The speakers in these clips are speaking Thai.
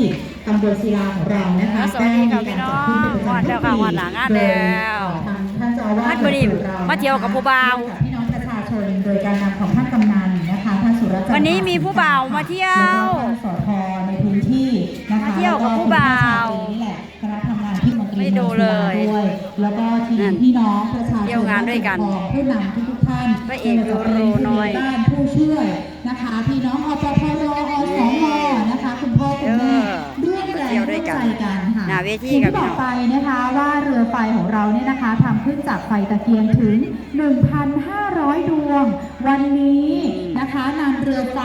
10ตำบลศิลาของเรานะคะสวัสดีค่ะได้มีพี่น้องการจัดขึ้นเป็นประจำวันเดียวค่ะวันหลังงานแล้วโดยทางท่านเจ้าอาวาสท่านบดีมาเที่ยวกับผู้บ่าวพี่น้องประชาชนโดยการนำของท่านกำนันนะคะท่านสุรจันทร์วันนี้มีผู้บ่าวมาเที่ยวแล้วก็ท่านสทในพื้นที่นะคะมาเที่ยวกับผู้บ่าวนี่แหละคณะทำงานที่มนตรีไม่ดูเลยแล้วก็ทีมพี่น้องประชาชนเที่ยวงานด้วยกันผู้นำทุกท่านพระเอกยูโรน้อยบ้านผู้ช่วยนะคะพี่น้องอปพรอส เที่ยวด้ร่ววยมกันใจกันค่ะหน้าเวทีอย่างกับที่พี่บน้ออกงไปนะคะว่าเรือไฟของเราเนี่ยนะคะทำขึ้นจากไฟตะเกียงถึง 1,500 ดวง วันนี้นะคะนำเรือไฟ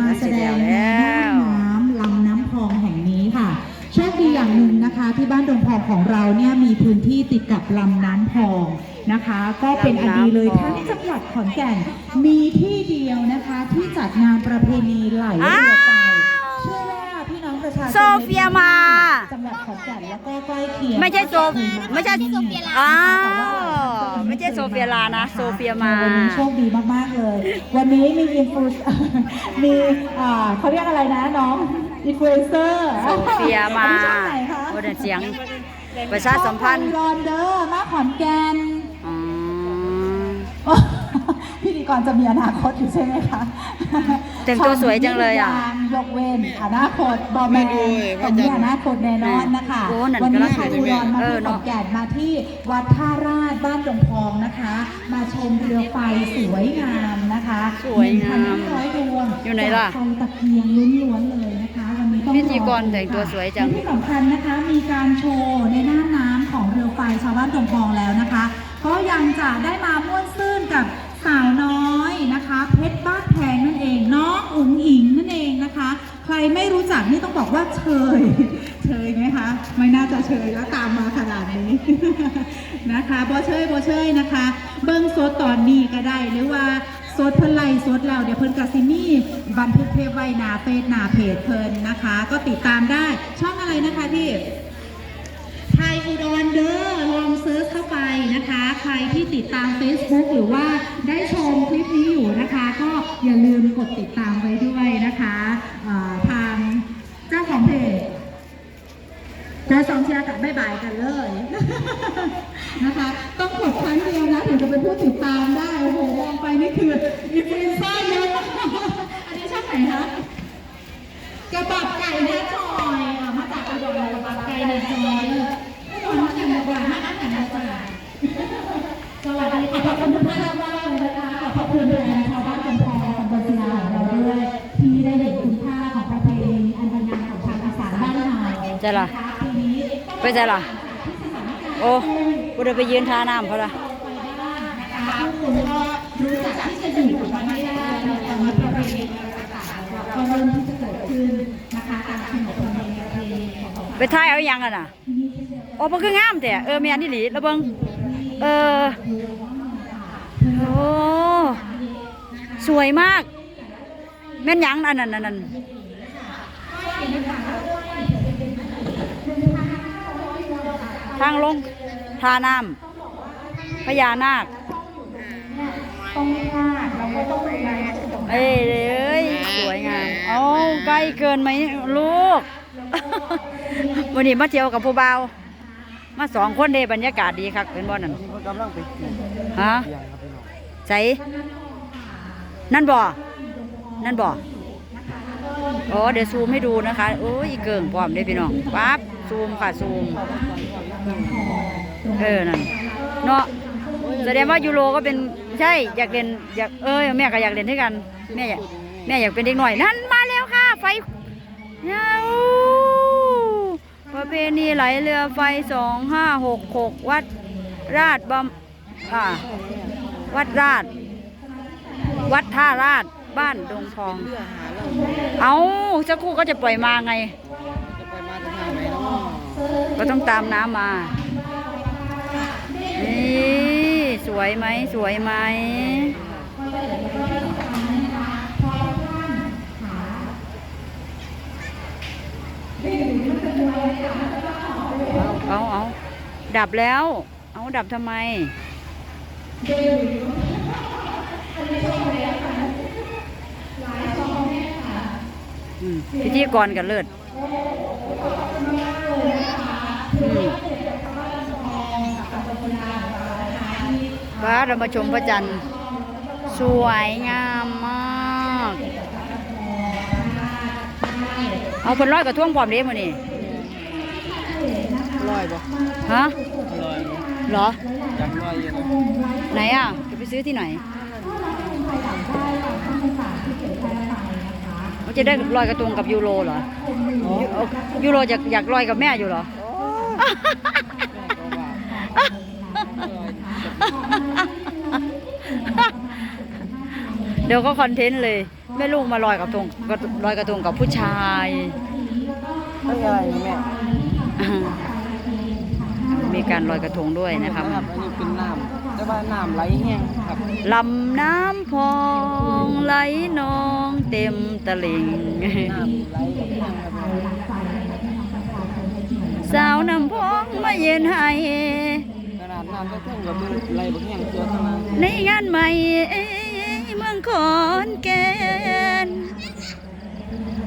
มาแสดงในน่านน้ำลำน้ำพองแห่งนี้ค่ะโชคดีอย่างหนึ่งนะคะ ที่บ้านดงพองของเราเนี่ยมีพื้นที่ติดกับลำน้ำพองนะคะ ก็เป็นอันดีเลยทั้งจังหวัดขอนแก่นมีที่เดียวนะคะที่จัดงานประเพณีไหลเรือไฟเชื่อว่าพี่น้อง ประชาชนโซเฟียมา จังหวัดขอนแก่นแล้วก็ใกล้เคียงไม่ใช่โซไม่ใช่อ้าวไม่ใช่โซเฟียลานะ โซเฟียมาวันนี้โชคดีมากๆเลย วันนี้มีอินฟลูมีอ่าเขาเรียกอะไรนะน้องอินฟลูเอนเซอร์โซเฟียมาช่องไหนคะโอ้แต่เสียงประชาสัมพันธ์รอนเดอร์มาขอนแก่นอืมพิธีกรจะมีอนาคตอยู่ใช่ไหมคะ แต่งตัวสวยจังเลยอะยกเว้นอนาคตบอแมนผมมีอนาคตแน่นอนนะคะโอ้นั่นวันก็นี้น่าค่ะจะอุดรมาเอที่อขเนออะนแก่นมาที่วัดท่าราชบ้านดงพองนะคะ มาชมเรือไฟสวยงามนะคะสวยงาม1,500ดวงอยู่ไหนล่ะจากไฟตะเกียงล้วนๆเลยนะคะวันนี้ต้องพิธีกรแต่งตัวสวยจังและที่สำคัญนะคะมีการโชว์ในหน้าน้ำของเรือไฟชาวบ้านดงพองแล้วนะคะ ก็ยังจะได้มาม่วนซื่นกับ สาวน้อยนะคะ เพชรบ้านแพงนั่นเองน้องอุ๋งอิงนั่นเองนะคะ ใครไม่รู้จักนี่ต้องบอกว่าเชยเชยไหมคะ ไม่น่าจะเชยแล้วตามมาขนาดนี้นะคะบอเชยบอเชยนะคะ เบิ้งโซดตอนนี้ก็ได้หรือว่าโซดเพิ่นไล่โซดเราเดี๋ยวเพิ่นกาซิมี่บันทึกเทปไว้หนาเฟซหนาเพจเพิ่นนะคะ ก็ติดตามได้ช่องอะไรนะคะพี่ อุดรเดอลองเซิร์ชเข้าไปนะคะ ใครที่ติดตาม Facebook หรือว่าได้ชมคลิปนี้อยู่นะคะ ก็อย่าลืมกดติดตามไว้ด้วยนะคะทางเจ้าของเพจเจอสองเชียร์กับบ๊ายบายกันเลยนะคะ ต้องกดครั้งเดียวนะถึงจะเป็นผู้ติดตามได้โอ้โหมองไปนี่คืออินฟลูเอนเซอร์เยอะอันนี้ช่องไหนคะกระบับไก่แน่จอยอะมาจากอุดรกระบับไก่แน่จอยอุดรมาจากอุดรมาจากอุดรสวัสดีค่ะ ขอบคุณทุกท่านมากเลยนะคะ ขอบคุณแทนชาวบ้านกำแพงตำบลศิลาของเราด้วย ที่ได้เห็นคุณค่าของประเพณีอันดีงามของชาวอีสานบ้านเราใช่ล่ะไปใช่ล่ะ โอ้กูเดินไปยืนท่าน้ำเขาละนะคะทุกคนก็รู้จักที่จะอยู่กับมันให้ได้ในตอนนี้ประเพณีต่างๆก็เริ่มที่จะเกิดขึ้นนะคะตามขนบธรรมเนียมประเพณีของไปถ่ายเอายังกันน่ะโอ้มันคืองามแต่เออแม่นี่หลีแล้วเบิงเออโอ้ สวยมาก แม่นหยังอันนั้นอันนั้นทางลงทาน้ำพญานาคต้องไม่พลาดเราก็ต้องไปงานเอ้ยเอ้ยสวยงามเอาใกล้เกินไหมลูก วันนี้มาเที่ยวกับผู้บ่าวมาสองคนเดบรรยากาศดีครับเป็นบ่นั่นนี่เพิ่นกำลังไปกินฮะเที่ยงครับพี่น้องใส่ นั่นบ่ นั่นบ่อ๋อเดี๋ยวซูมให้ดูนะคะ โอ้ยอีเกิงพร้อมเด้พี่น้องปั๊บซูมค่ะซูม เออนั่นเนาะแสดงว่ายูโรก็เป็นใช่อยากเรียนอยากเออแม่ก็อยากเรียนด้วยกันแม่อยากแม่อยากเป็นเด็กหน่อยนั่นมาแล้วค่ะ ไฟเย้าประเพณีไหลเรือไฟสองห้าหกหกวัดราชบำอ่าวัดราช วัดท่าราชบ้านดงทอง เรือหาเราเอาสักครู่ก็จะปล่อยมาไง จะไปมาจะทางไหนเนาะก็ต้องตามน้ำมา นี่สวยไหมสวยไหม เอาเอาดับแล้ว เอาดับทำไมอื พิธีกรกันเลิศอืมว้าเรามาชมพระจันทร์ สวยงามมากเอาคนร้อยกระท่วงพร้อมเด้มื้อนี่ลอยบ่ฮะลอยเหรอจำลอยอยู่นะไหนอะจะไปซื้อที่ไหนเขา จะได้ลอยกระทงกับยูโรเหรอยูเอายูโรอยากอยากลอยกับแม่อยู่เหรอเดี๋ยวก็คอนเทนต์เลยแม่ลูกมาลอยกระทงกระลอยกระทงกับผู้ชายไม่อะไรนะแม่ มีการลอยกระทงด้วยนะครับครับอันนี้เป็นน้ำแต่ว่าน้ำไหลแห้งครับลำน้ำพองไหลนองเต็มตลิ่งน้ำไหลแห้งครับสาวน้ำพองมาเย็นให้ขนาดน้ำก็เท่งกับไหลบ่แห้งเสียเท่านั้นในงานใหม่เมืองขอนแก่น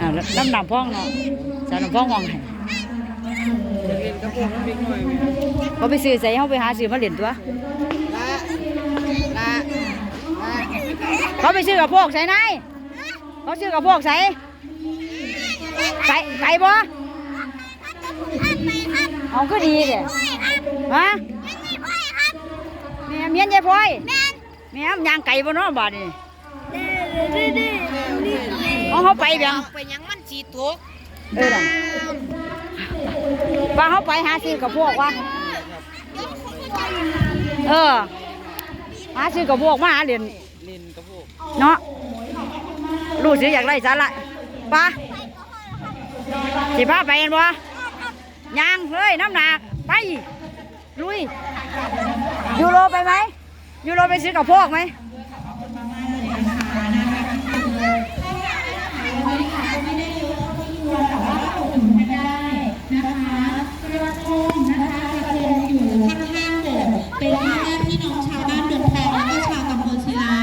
อ่าลำน้ำพองเนาะสาวน้ำพองห้องให้จะ เรียนกับพวกเล็กน้อยไหมเขาไปซื้อใส่เขาไปหาซื้อมาเล่นตัวละละละเขาไปซื้อกับพวกใส่ไหนายเขาซื้อกับพวกใส่ไก่ไก่บ่เอาก็ดีเด้ฮะแม่เมียนยายพลอยแม่มยางไก่บ่เนาะบาดนี่เอาเขาไปเบียงไปหยังมันสีตก เออน่ะว่าเขาไปหาซื้อกับพวกวะเออ หาซื้อกับพวกมาหาเหรียญเล่นกับพวกเนาะรู้สึกอยากไล่สาระปะสิพาไปเห็นบ่ยางเลยน้ำหนักไปลุยยูโรไปไหมยูโรไปซื้อกับพวกไหม เป็นพ่อแม่พี่น้องชาวบ้านดงแพงและก็ชาวตำบลศิลา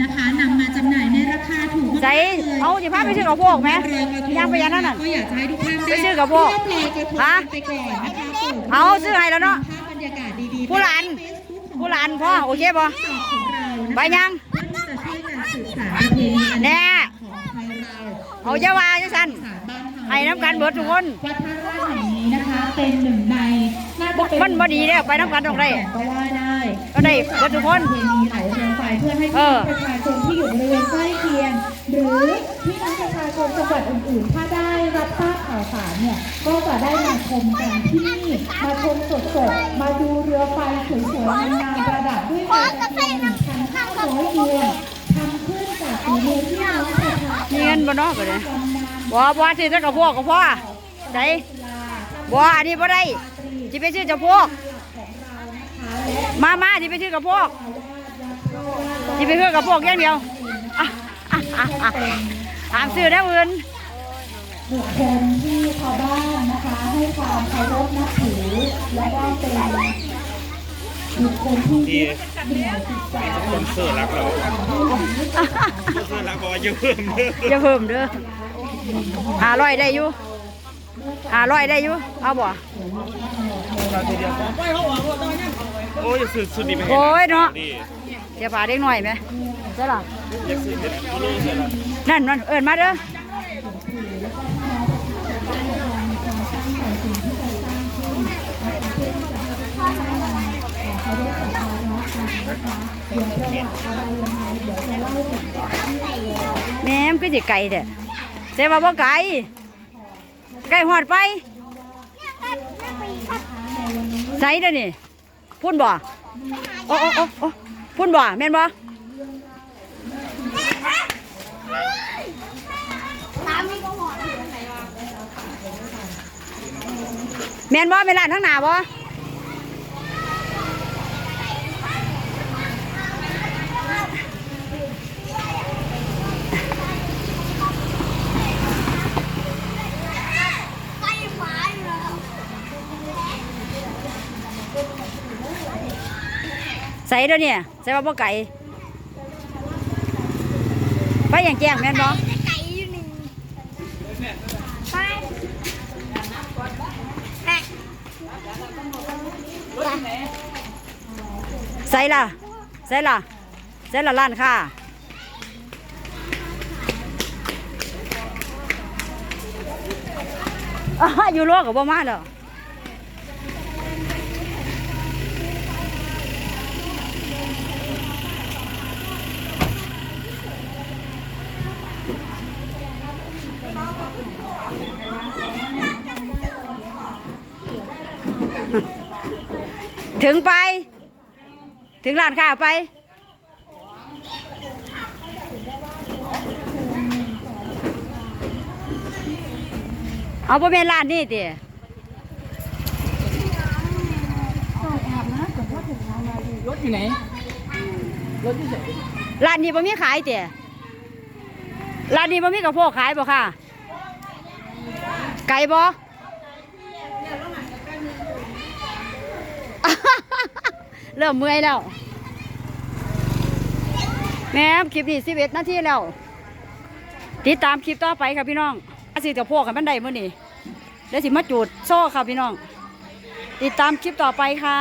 นะคะนำมาจำหน่ายในราคาถูกมากๆ ใจ ลย เอาสิพาไปซื้อกับพวกไหมรอยกระทย่างไปยันนั่นน่ะก็อยากจะให้ทุกท่านไปซื้อกับพวกเริ่มลอยกระทงฮะไปก่อนนะคะปิดเอาซื้อให้แล้วเนาะภาพบรรยากาศดีๆผู้หลานผู้หลานพ่อโอเคป่ะของเรานะคะไปยังเพื่อที่จะช่วยกันสืบสานประเพณีอันแน่ของไทยเราเอาจะว่าจังสันสารบ้านเฮาให้น้ำกันเบิดทุกคนวัดท่าร่างแห่งนี้นะคะ เป็นหนึ่งในน่าจะเป็นมันบ่ดีแล้วไปน้ำกันตรงไหนก็ว่าได้ก็ได้เบิดทุกคนประเพณีไหลเรือไฟเพื่อให้เอพี่น้อองประชาชนที่อยู่บริเวณใกล้เคียง หรือพี่น้องประชาชนจังหวัดอื่นๆ ถ้าได้รับทราบข่าวสารเนี่ยก็จะได้มาชมกันที่นี่มาชมสดๆมาดูเรือไฟสวยๆงามประดับด้วยไฟตะเกียงพันห้าร้อยดวงทำขึ้นจากฝีมือพี่น้องประชาชนมีเงินบ่เนาะก็เลยบ่บ่ซื้อแต่กับพวกกับพ่อได้บ่อันนี้บ่ได้สิไปซื้อกับพวก มามาสิไปซื้อกับพวกสิไปซื้อกับพวกอย่างเดียวอะ อะอะอะห้ามซื้อแล้วอื่นบุคคลที่ชาวบ้านนะคะ ให้ความเคารพนับถือและก็เป็นบุคคลที่ยึดเหนี่ยวจิตใจคนเสื้อรักเราเสื้อรักบอกว่าอย่าเพิ่มเด้ออย่าเพิ่มเด้อหาร้อยได้อยู่หาร้อยได้อยู่เอาบ่โอ้ยอย่าซื้อสุดดีไห้โอ้ยเนาะเดี๋ยวพาเด็กหน่อยไหม ใช่หรออย่าล้วนั่นนั่นเอิญมาเด้อแม่มก็จะไก่เด้อเสียว่าบ่ไก่ไก่หอดไปใส่เด้อนี่พุ่นบ่โอ้โอ้โอ้พุ่นบ่แม่นบ่ แม่นบ่แม่นร้านทั้งหน้าบ่ใส่เด้อเนี่ยใส่ว่าบ่ไก่ ไปอย่างแจ้งแม่นบ่นึ่ใส่ล่ะใส่ล่ะใส่ล่ะล้านค่ะอยู่โลกกับบ่มาแล้ว ถึงไป ถึงร้านค้าไป เอาบ่แม่นร้านนี่ติรถอยู่ไหน รถอยู่ไหนร้านนี้บ่มีขายติร้านนี้บ่มีกระโพกขายบ่ค่ะ ไก่บ่เริ่มเมื่อยแล้ว แม่คลิปนี้11นาทีแล้ว ติดตามคลิปต่อไปค่ะพี่น้องอาสิจะพวกกันบันไดเมื่อนี้เดี๋ยวสิมาจูดโซ่ค่ะพี่น้อง ติดตามคลิปต่อไปค่ะ